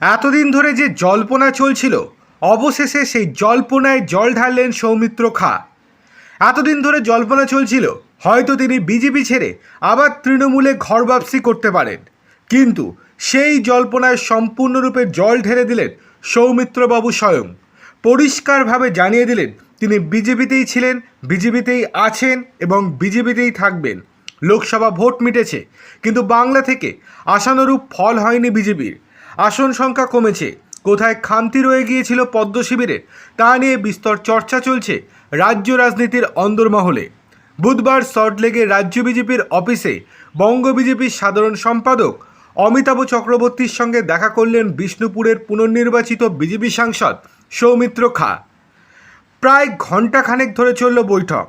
এতদিন ধরে যে জল্পনা চলছিল, অবশেষে সেই জল্পনায় জল ঢাললেন সৌমিত্র খা। এতদিন ধরে জল্পনা চলছিল, হয়তো তিনি বিজেপি ছেড়ে আবার তৃণমূলে ঘর বাপসি করতে পারেন। কিন্তু সেই জল্পনায় সম্পূর্ণরূপে জল ঢেলে দিলেন সৌমিত্রবাবু স্বয়ং। পরিষ্কারভাবে জানিয়ে দিলেন, তিনি বিজেপিতেই ছিলেন, বিজেপিতেই আছেন এবং বিজেপিতেই থাকবেন। লোকসভা ভোট মিটেছে, কিন্তু বাংলা থেকে আশানুরূপ ফল হয়নি বিজেপির। আসন সংখ্যা কমেছে। কোথায় খামতি রয়ে গিয়েছিল পদ্ম শিবিরে, তা নিয়ে বিস্তর চর্চা চলছে রাজ্য রাজনীতির অন্দরমহলে। বুধবার সল্টলেকের রাজ্য বিজেপির অফিসে বঙ্গ বিজেপির সাধারণ সম্পাদক অমিতাভ চক্রবর্তীর সঙ্গে দেখা করলেন বিষ্ণুপুরের পুনর্নির্বাচিত বিজেপি সাংসদ সৌমিত্র খা। প্রায় ঘণ্টাখানেক ধরে চলল বৈঠক।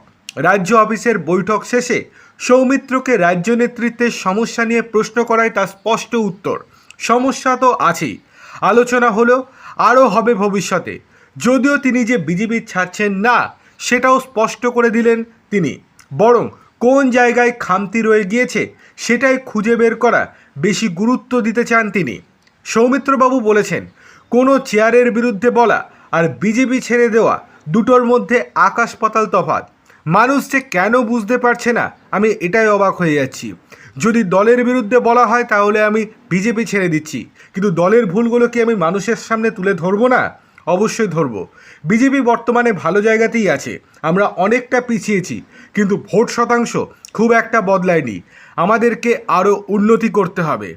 রাজ্য অফিসের বৈঠক শেষে সৌমিত্রকে রাজ্য নেতৃত্বের সমস্যা নিয়ে প্রশ্ন করায় তার স্পষ্ট উত্তর। সমস্যা তো আছেই। আলোচনা হলো, আরও হবে ভবিষ্যতে। যদিও তিনি যে বিজেপি ছাড়ছেন না, সেটাও স্পষ্ট করে দিলেন তিনি। বরং কোন জায়গায় খামতি রয়ে গিয়েছে, সেটাই খুঁজে বের করা বেশি গুরুত্ব দিতে চান তিনি। সৌমিত্রবাবু বলেছেন, কোনো চেয়ারের বিরুদ্ধে বলা আর বিজেপি ছেড়ে দেওয়া দুটোর মধ্যে আকাশ পাতাল তফাৎ। মানুষ যে কেন বুঝতে পারছে না, আমি এটাই অবাক হয়ে যাচ্ছি। যদি দলের বিরুদ্ধে বলা হয়, তাহলে আমি বিজেপি ছেড়ে দিচ্ছি। কিন্তু দলের ভুলগুলো কি আমি মানুষের সামনে তুলে ধরবো না? অবশ্যই ধরবো। বিজেপি বর্তমানে ভালো জায়গাতেই আছে। আমরা অনেকটা পিছিয়েছি, কিন্তু ভোট শতাংশ খুব একটা বদলায়নি। আমাদেরকে আরও উন্নতি করতে হবে।